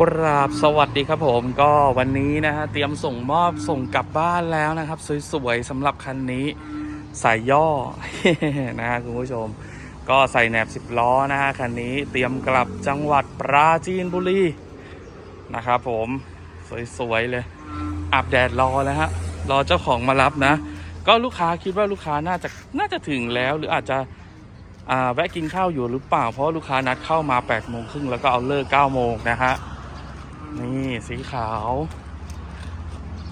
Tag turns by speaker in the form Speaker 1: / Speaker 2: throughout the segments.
Speaker 1: กราบสวัสดีครับผมก็วันนี้นะฮะเตรียมส่งมอบส่งกลับบ้านแล้วนะครับ สวยๆสำหรับคันนี้สายย่อนะฮะคุณผู้ชม ก็ใส่แหนบ 10 ล้อนะฮะคันนี้เตรียมกลับจังหวัดปราจีนบุรีนะครับผมสวยๆเลยอาบแดดรอแล้วฮะรอเจ้าของมารับนะ ก็ลูกค้าคิดว่าลูกค้าน่าจะน่าจะถึงแล้วหรืออาจจะอ่าแวะกินข้าวอยู่หรือเปล่าเพราะลูกค้านัดเข้ามา8โมงครึ่งแล้วก็เอาเลิก9โมงนะฮะ นี่สีขาว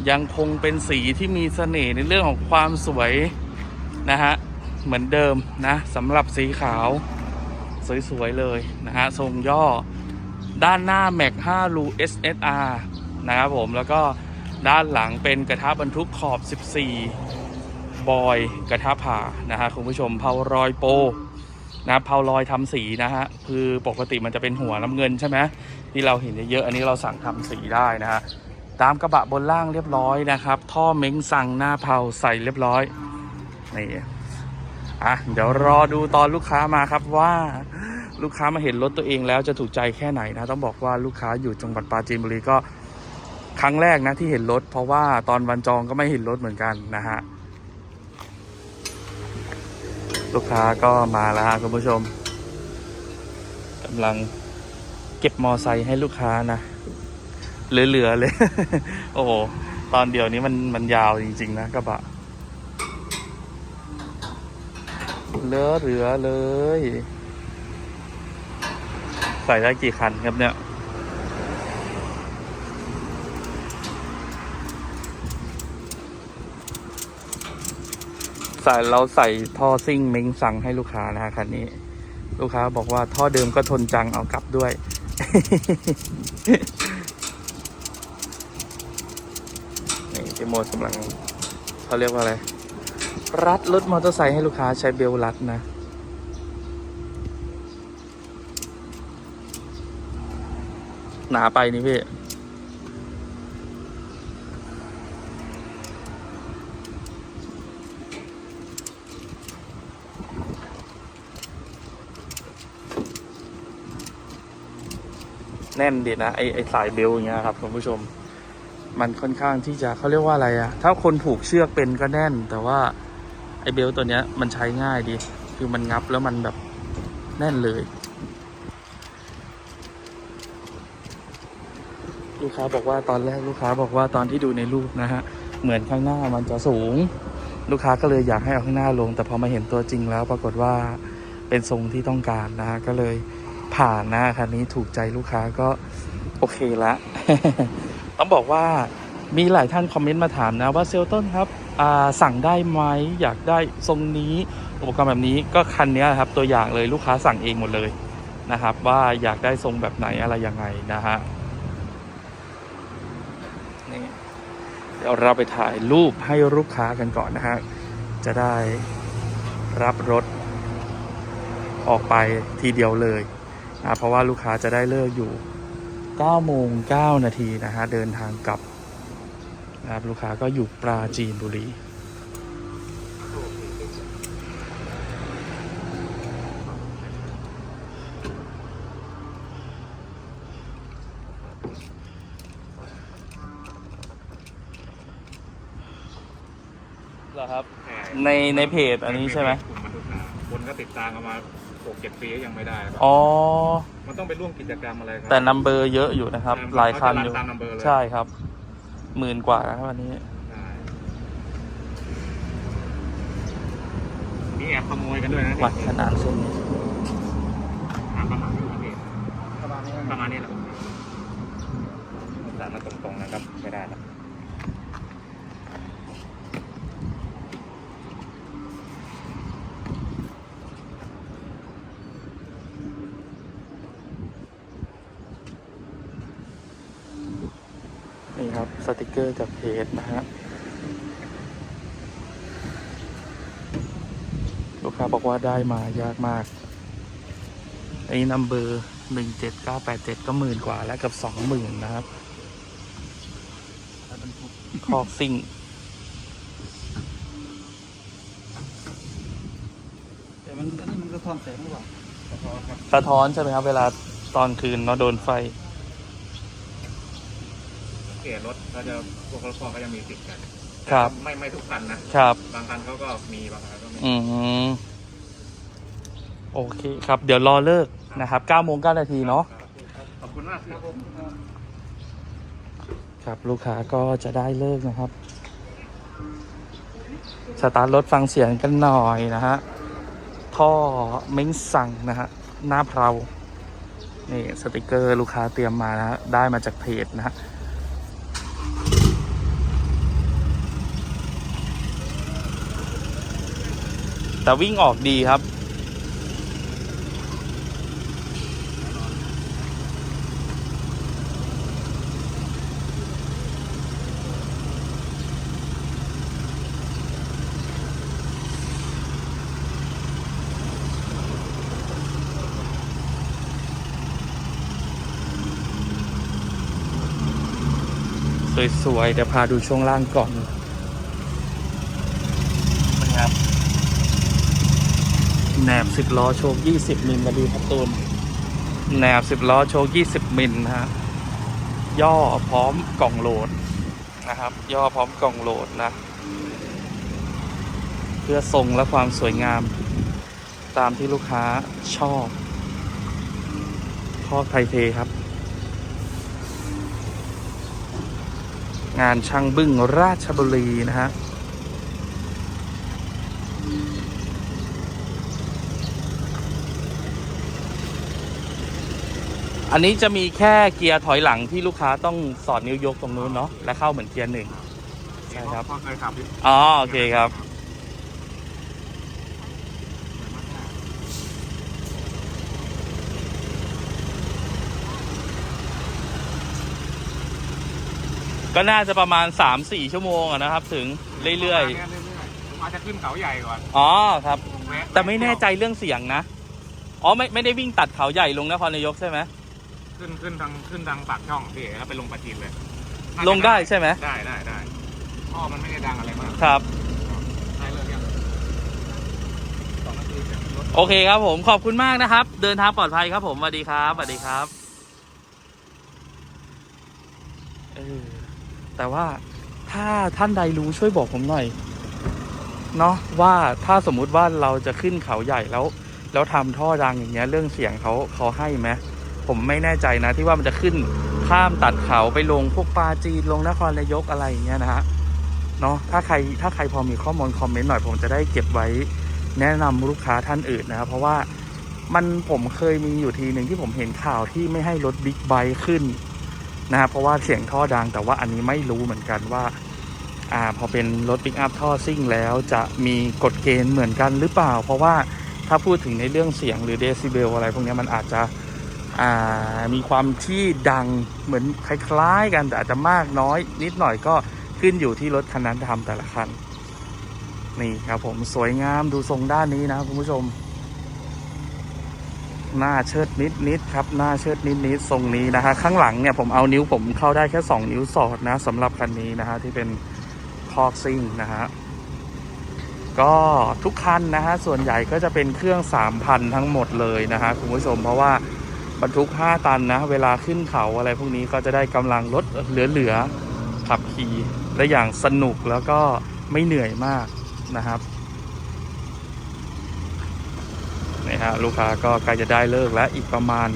Speaker 1: ยังคงเป็นสีที่มีเสน่ห์ในเรื่องของความสวยนะฮะ เหมือนเดิมนะสำหรับสีขาว สวย ๆ เลยนะฮะ ทรงย่อด้านหน้า Mac 5รู SSR นะครับผมแล้วก็ด้านหลังเป็นกระทะบรรทุกขอบ 14 บอยกระทะผ่านะฮะคุณผู้ชมเพารอยโป นะเพารอยทำสีนะฮะคือปกติมันจะเป็นหัวน้ำเงินใช่ไหมที่เราเห็นเยอะๆอันนี้เราสั่งทำสีได้นะฮะตามกระบะบนล่างเรียบร้อยนะครับ ท่อเม้งสั่งหน้าเผาใส่เรียบร้อยนี่อะเดี๋ยวรอดูตอนลูกค้ามาครับว่าลูกค้ามาเห็นรถตัวเองแล้วจะถูกใจแค่ไหนนะ ต้องบอกว่าลูกค้าอยู่จังหวัดปราจีนบุรีก็ครั้งแรกนะที่เห็นรถ เพราะว่าตอนวันจองก็ไม่เห็นรถเหมือนกันนะฮะ ลูกค้าก็มาแล้วฮะคุณผู้ชมกำลังเก็บมอไซค์ให้ลูกค้านะเหลือๆเลย โอ้โหตอนเดียวนี้มันมันยาวจริง ๆ นะกระบะเหลือเหลือเลย ใส่ได้กี่คันครับเนี่ย ใส่เราใส่ท่อซิ่งเม้งสั่งให้ลูกค้านะคันนี้ ลูกค้าบอกว่าท่อเดิมก็ทนจังเอากลับด้วย นี่พี่โมดกำลังเขาเรียกว่าอะไร รัดรถมอเตอร์ไซค์ให้ลูกค้าใช้เบลรัดนะหนาไปนี่พี่ แน่นดีนะไอไอสายเบลอย่างเงี้ยครับคุณผู้ชม มันค่อนข้างที่จะเขาเรียกว่าอะไรอะถ้าคนผูกเชือกเป็นก็แน่น แต่ว่าไอเบลตัวเนี้ยมันใช้ง่ายดี คือมันงับแล้วมันแบบแน่นเลย ลูกค้าบอกว่าตอนแรกลูกค้าบอกว่าตอนที่ดูในรูปนะฮะเหมือนข้างหน้ามันจะสูง ลูกค้าก็เลยอยากให้เอาข้างหน้าลง แต่พอมาเห็นตัวจริงแล้วปรากฏว่าเป็นทรงที่ต้องการนะฮะก็เลย ผ่านนะคันนี้ถูกใจลูกค้าก็โอเคละต้องบอกว่ามีหลายท่านคอมเมนต์มาถามนะว่าเซลต้นครับสั่งได้ไหมอยากได้ทรงนี้อุปกรณ์แบบนี้ก็คันนี้ครับตัวอย่างเลยลูกค้าสั่งเองหมดเลยนะครับ ว่าอยากได้ทรงแบบไหนอะไรยังไงนะฮะนี่เดี๋ยวเราไปถ่ายรูปให้ลูกค้ากันก่อนนะฮะจะได้รับรถออกไปทีเดียวเลย นะเพราะว่าลูกค้าจะได้เลิกอยู่9โมง9นาทีนะฮะเดินทางกลับนะครับลูกค้าก็อยู่ปราจีนบุรีเหรอครับ
Speaker 2: ใช่
Speaker 1: ในในเพจอันนี้ใช่ไหม
Speaker 2: กลุ่มบรรทุกหาคนก็ติดตามกันมา หกเจ็ดปีก็ยังไม่ได้ครับ
Speaker 1: อ๋อ
Speaker 2: มันต้องไปร่วมกิจกรรมอะไรครั
Speaker 1: แต่นัมเบอร์เยอะอยู่นะครับ หลายคันอยู่
Speaker 2: ตามนัมเบอร์เลย
Speaker 1: ใช่ครับ หมื่นกว่านะครับวันนี้
Speaker 2: ใช่มีแอบขโมยกันด้วยนะ
Speaker 1: วัดขนาดเส้นนี้
Speaker 2: ถามประมาณนี้พี่
Speaker 3: ประมาณนี้
Speaker 2: ประมาณนี้แหละสารมาตรงๆนะครับ ไม่ได้ละ
Speaker 1: นี่ครับสติกเกอร์จากเพจนะฮะลูกค้าบอกว่าได้มายากมากไอ้นัมเบอร์หนึ่งเจ็ดเก้าแปดเจ็ดก็หมื่นกว่าแล้วเกับสองหมื่นนะครับคอกซิ่ง
Speaker 3: แต่มันอันนี้มันก็ทอนแสงหรือเปล่า
Speaker 1: สะท้อนใช่ไหมครับ เวลาตอนคืนเนาะโดนไฟ
Speaker 2: เก ตรถก็จะพวกรถพ่อก็จะมีติดกัน
Speaker 1: ครับ
Speaker 2: ไม่ไม่ทุกคันนะครับ บางคันเขาก็มีบางคันก็ไม่
Speaker 1: อืมโอเคครับ เดี๋ยวรอเลิกนะครับ9โมง9นาทีเนาะ
Speaker 2: ครับขอบคุณมากครับผม
Speaker 1: ครับลูกค้าก็จะได้เลิกนะครับ สตาร์ทรถฟังเสียงกันหน่อยนะฮะ ท่อเม้งสั่งนะฮะ หน้าเพรานี่สติกเกอร์ลูกค้าเตรียมมานะฮะ ได้มาจากเพจนะฮะ แต่วิ่งออกดีครับ สวยๆเดี๋ยวพาดูช่วงล่างก่อนนะครับ แหนบสิบล้อโชคยี่สิบมิลมาดูครับตูนแหนบสิบล้อโชคยี่สิบมิลนะฮะย่อพร้อมกล่องโหลดนะครับ ย่อพร้อมกล่องโหลดนะ เพื่อทรงและความสวยงาม ตามที่ลูกค้าชอบข้อไทเทครับ งานช่างบึ้งราชบุรีนะฮะ อันนี้จะมีแค่เกียร์ถอยหลังที่ลูกค้าต้องสอดนิ้วยกตรงนู้นเนาะและเข้าเหมือนเกียร์หนึ่งใช่ครับ
Speaker 2: พ่อเคยขับอยู่
Speaker 1: อ๋อโอเคครับ ก็น่าจะประมาณ 3-4 ชั่วโมงอะนะครับ ถึงเรื่อย
Speaker 2: ๆเรื่อยๆผมอาจจะขึ้นเขาใหญ่ก่อน
Speaker 1: ๆอ๋อครับ
Speaker 2: แวะ
Speaker 1: แต่ไม่แน่ใจเรื่องเสียงนะ อ๋อไม่ไม่ได้วิ่งตัดเขาใหญ่ลงนครนายกใช่ไหม
Speaker 2: ขึ้นขึ้นทางขึ้นทางปากช่องพี่แล้วไปลงปลาจีนเลยน่าจะ
Speaker 1: ลงได้ใช่ไหม
Speaker 2: ได้ได้ได้พ่อมันไม่ได้ดังอะไรมาก
Speaker 1: ครับ
Speaker 2: ได้เลยยังสองนาทีเสร็จรถ
Speaker 1: โอเคครับผมขอบคุณมากนะครับ เดินทางปลอดภัยครับผมสวัสดีครับสวัสดีครับเออแต่ว่าถ้าท่านใดรู้ช่วยบอกผมหน่อยเนาะว่าถ้าสมมุติว่าเราจะขึ้นเขาใหญ่แล้ว แล้วทำท่อดังอย่างเงี้ยเรื่องเสียงเขาเขาให้ไหม ผมไม่แน่ใจนะที่ว่ามันจะขึ้นข้ามตัดเขาไปลงพวกปลาจีนลงนครนายกอะไรอย่างเงี้ยนะฮะเนาะถ้าใครถ้าใครพอมีข้อมูลคอมเมนต์หน่อยผมจะได้เก็บไว้แนะนำลูกค้าท่านอื่นนะครับ เพราะว่ามันผมเคยมีอยู่ทีหนึ่งที่ผมเห็นข่าวที่ไม่ให้รถบิ๊กไบค์ขึ้นนะครับเพราะว่าเสียงท่อดังแต่ว่าอันนี้ไม่รู้เหมือนกันว่าอ่าพอเป็นรถปิกอัพท่อซิ่งแล้วจะมีกฎเกณฑ์เหมือนกันหรือเปล่า เพราะว่าถ้าพูดถึงในเรื่องเสียงหรือเดซิเบลอะไรพวกนี้มันอาจจะ มีความที่ดังเหมือนคล้ายๆกันแต่อาจจะมากน้อยนิดหน่อยก็ขึ้นอยู่ที่รถคันนั้นทำแต่ละคัน นี่ครับผมสวยงามดูทรงด้านนี้นะคุณผู้ชม หน้าเชิดนิดนิดครับ หน้าเชิดนิดนิดทรงนี้นะฮะข้างหลังเนี่ยผมเอานิ้วผมเข้าได้แค่ 2 นิ้วสอดนะสำหรับคันนี้นะฮะที่เป็นคอกซิ่งนะฮะก็ทุกคันนะฮะส่วนใหญ่ก็จะเป็นเครื่อง 3,000 ทั้งหมดเลยนะฮะคุณผู้ชมเพราะว่า บรรทุก 5 ตันนะ เวลาขึ้นเขาอะไรพวกนี้ก็จะได้กำลังลดเหลือๆขับขี่ได้อย่างสนุกแล้วก็ไม่เหนื่อยมากนะครับนี่ฮะลูกค้าก็ใกล้จะได้เลิกแล้วอีกประมาณ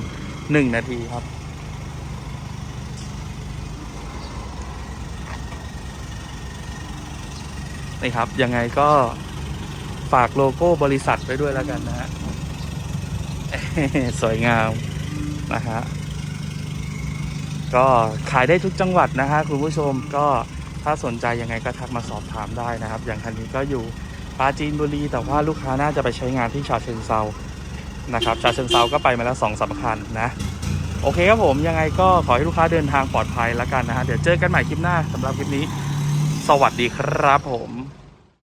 Speaker 1: หนึ่งนาทีครับนี่ครับ ยังไงก็ฝากโลโก้บริษัทไว้ด้วยแล้วกันนะฮะสวยงาม นะฮะก็ขายได้ทุกจังหวัดนะฮะคุณผู้ชมก็ถ้าสนใจยังไงก็ทักมาสอบถามได้นะครับ อย่างคันนี้ก็อยู่ปราจีนบุรีแต่ว่าลูกค้าน่าจะไปใช้งานที่ชาเชิงเซานะครับชาเชิงเซาก็ไปมาแล้วสองสามคันนะโอเคครับผมยังไงก็ขอให้ลูกค้าเดินทางปลอดภัยแล้วกันนะฮะเดี๋ยวเจอกันใหม่คลิปหน้าสำหรับคลิปนี้ สวัสดีครับผม